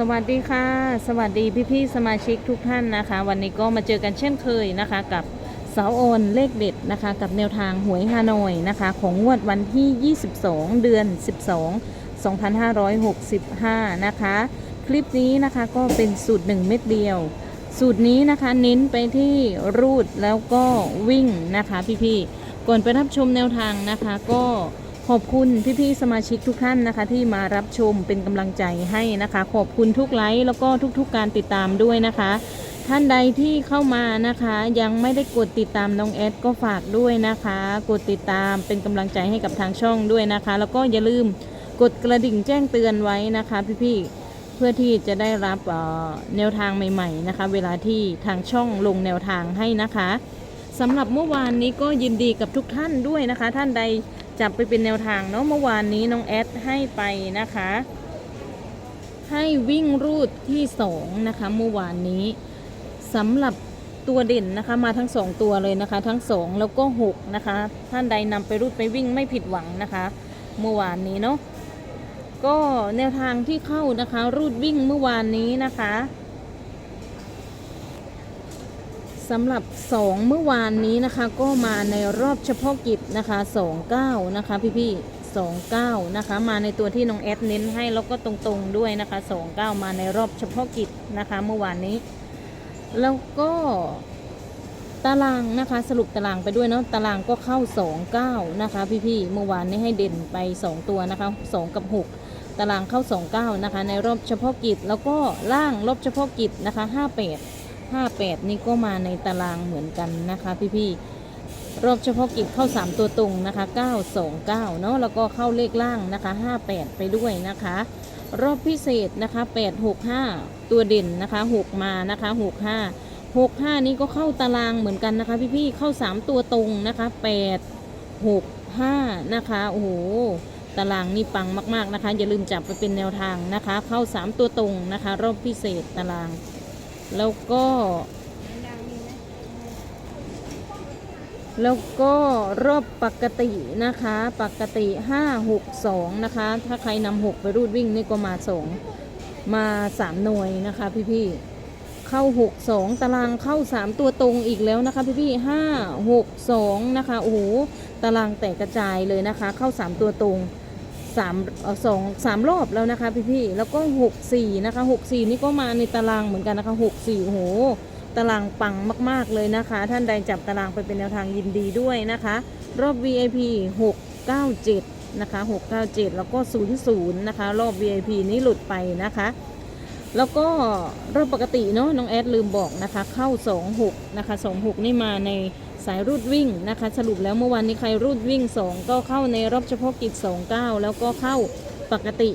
สวัสดีค่ะ สวัสดีพี่ๆสมาชิกทุกท่านนะคะ วันนี้ก็มาเจอกันเช่นเคยนะคะ กับเสาโอนเลขเด็ดนะคะ กับแนวทางหวยฮานอยนะคะ ของงวดวันที่ 22 เดือน 12 2565 นะคะ คลิปนี้นะคะก็เป็นสูตร 1 เม็ดเดียว สูตรนี้นะคะเน้นไปที่รูดแล้วก็วิ่งนะคะพี่ๆก่อนไปรับชมแนวทางนะคะก็ ขอบคุณพี่ๆสมาชิกทุกท่านนะคะ ที่มารับชมเป็นกำลังใจให้นะคะ ขอบคุณทุกไลค์แล้วก็ทุกๆการติดตามด้วยนะคะ ท่านใดที่เข้ามานะคะ ยังไม่ได้กดติดตามน้องแอดก็ฝากด้วยนะคะ กดติดตามเป็นกำลังใจให้กับทางช่องด้วยนะคะ แล้วก็อย่าลืมกดกระดิ่งแจ้งเตือนไว้นะคะพี่ๆเพื่อที่จะได้รับแนวทางใหม่ๆนะคะ เวลาที่ทางช่องลงแนวทางให้นะคะสำหรับเมื่อวานนี้ก็ยินดีกับทุกท่านด้วยนะคะ ท่านใด จับไปเป็นแนวทางเนาะเมื่อวานนี้น้องแอดให้ไปนะคะ ให้วิ่งรูดที่2นะคะเมื่อวานนี้สำหรับตัวเด่นนะคะมาทั้ง2ตัวเลยนะคะ ทั้ง2แล้วก็6นะคะ ท่านใดนำไปรูดไปวิ่งไม่ผิดหวังนะคะ เมื่อวานนี้เนาะก็แนวทางที่เข้านะคะ รูดวิ่งเมื่อวานนี้นะคะ สำหรับ 2 เมื่อวานนี้นะคะก็มาในรอบเฉพาะกิจนะคะ29นะคะพี่ๆ29นะคะมาในตัวที่น้องแอดเน้นให้แล้วก็ตรงๆด้วยนะคะ29 มาในรอบเฉพาะกิจนะคะเมื่อวานนี้ แล้วก็ตารางนะคะสรุปตารางไปด้วยเนาะตารางก็เข้า 29 นะคะ พี่ๆเมื่อวานนี้ให้เด่นไป 2 ตัวนะคะ 2 กับ 6 ตารางเข้า 29 นะคะ ในรอบเฉพาะกิจ แล้วก็ล่างรอบเฉพาะกิจนะคะ 58 58 นี่ก็มาในตารางเหมือนกันนะคะ พี่ๆรอบเฉพาะกิจเข้า 3 ตัวตรงนะคะ 929 เนาะแล้วก็เข้าเลขล่างนะคะ 58 ไปด้วยนะคะ รอบพิเศษนะคะ 865 ตัวเด่นนะคะ 6 มานะคะ 65 65 นี้ก็เข้าตารางเหมือนกันนะคะ พี่ๆเข้า 3 ตัวตรงนะคะ 8 6 5 นะคะโอ้โหตารางนี่ปังมาก ๆ นะคะ อย่าลืมจับไปเป็นแนวทางนะคะ เข้า 3 ตัวตรงนะคะ รอบพิเศษตาราง แล้วก็ แล้วก็รอบปกตินะคะ ปกติ 5 6 2 นะคะ ถ้าใครนำ6ไปรูดวิ่งนี่ก็มา2มา3หน่วยนะคะพี่ๆเข้า 6 2 ตารางเข้า 3 ตัวตรงอีกแล้วนะคะพี่ๆ5 6 2นะคะ โอ้โห ตารางแตกกระจายเลยนะคะ เข้า 3 ตัวตรง สามเอ่อสองสามรอบแล้วนะคะพี่ๆแล้วก็หกสี่นะคะหกสี่นี่ก็มาในตารางเหมือนกันนะคะหกสี่โหตารางปังมาก ๆเลยนะคะ ท่านใดจับตารางไปเป็นแนวทางยินดีด้วยนะคะ รอบ VIP 697นะคะ697 แล้วก็ 00 นะคะ รอบ VIP นี้หลุดไปนะคะ แล้วก็รอบปกติเนาะน้องแอดลืมบอกนะคะ เข้า 26 นะคะ 26 นี่มาใน สายรูดวิ่งนะคะ สรุปแล้วเมื่อวานนี้ใครรูดวิ่ง 2 ก็เข้าในรอบเฉพาะกิจ 29 แล้วก็เข้าปกติ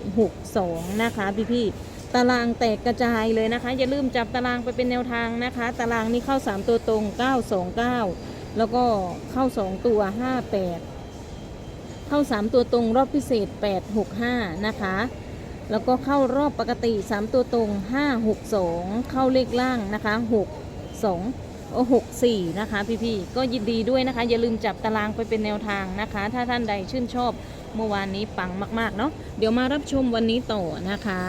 62 นะคะพี่ๆตารางแตกกระจายเลยนะคะ อย่าลืมจับตารางไปเป็นแนวทางนะคะ ตารางนี้เข้า 3 ตัวตรง 929 แล้วก็เข้า 2 ตัว 58 เข้า 3 ตัวตรงรอบพิเศษ 865 นะคะแล้วก็เข้ารอบปกติ 3 ตัวตรง 562 เข้าเลขล่างนะคะ 62 โอ้64นะคะพี่ๆก็ยินดีด้วยนะคะ อย่าลืมจับตารางไปเป็นแนวทางนะคะ ถ้าท่านใดชื่นชอบเมื่อวานนี้ปังมากๆเนาะเดี๋ยวมารับชมวันนี้ต่อนะคะ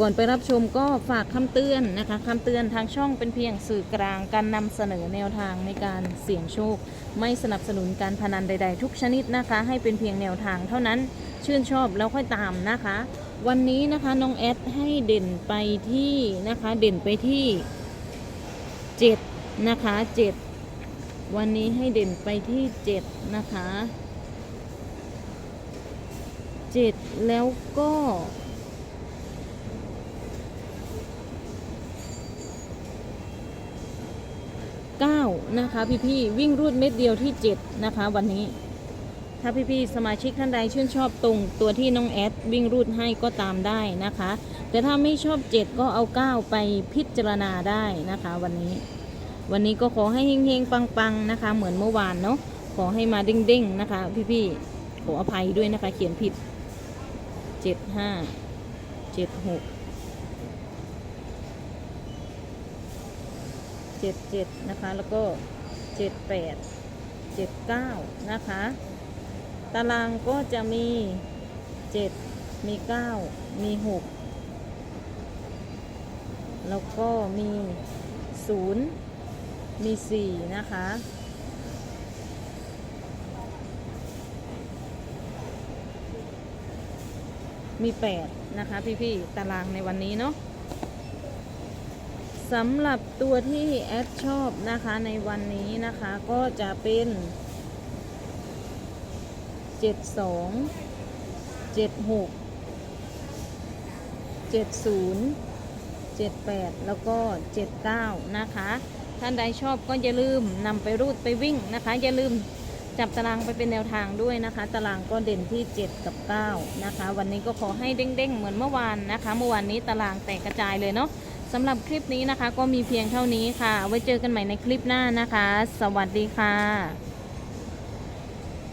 ก่อนไปรับชมก็ฝากคำเตือนนะคะคำเตือนทางช่องเป็นเพียงสื่อกลางการนำเสนอแนวทางในการเสี่ยงโชค ไม่สนับสนุนการพนันใด ๆ ทุกชนิดนะคะ ให้เป็นเพียงแนวทางเท่านั้นชื่นชอบแล้วค่อยตามนะคะ วันนี้นะคะน้องแอดให้เด่นไปที่นะคะ เด่นไปที่7 นะคะ7วันนี้ให้เด่นไปที่7นะคะ7แล้วก็9นะคะพี่ๆวิ่งรูดเม็ดเดียวที่7นะคะ วันนี้ ถ้าพี่ๆสมาชิกท่านใดชื่นชอบตรงตัวที่น้องแอดวิ่งรูดให้ก็ตามได้นะคะ แต่ถ้าไม่ชอบ7ก็เอา9ไปพิจารณาได้นะคะวันนี้ วันนี้ก็ขอให้เฮงๆ ปังๆ นะคะ เหมือนเมื่อวานเนาะขอให้มาเด้งๆ นะคะ พี่ๆ ขออภัยด้วยนะคะ เขียนผิด7 5 7 6 7 7นะคะ แล้วก็7 8 7 9นะคะ ตารางก็จะมี7มี9มี6แล้วก็มี0 มี4นะคะ มี8นะคะพี่ๆตารางในวันนี้เนาะสำหรับตัวที่แอดชอบนะคะในวันนี้นะคะก็จะเป็น72 76 70 78แปดแล้วก็79นะคะ ท่านใดชอบก็อย่าลืมนำไปรูดไปวิ่งนะคะ อย่าลืมจับตารางไปเป็นแนวทางด้วยนะคะ ตารางก็เด่นที่ 7 กับ 9 นะคะ วันนี้ก็ขอให้เด้งๆ เหมือนเมื่อวานนะคะ เมื่อวานนี้ตารางแตกกระจายเลยเนาะสำหรับคลิปนี้นะคะ ก็มีเพียงเท่านี้ค่ะ ไว้เจอกันใหม่ในคลิปหน้านะคะ สวัสดีค่ะ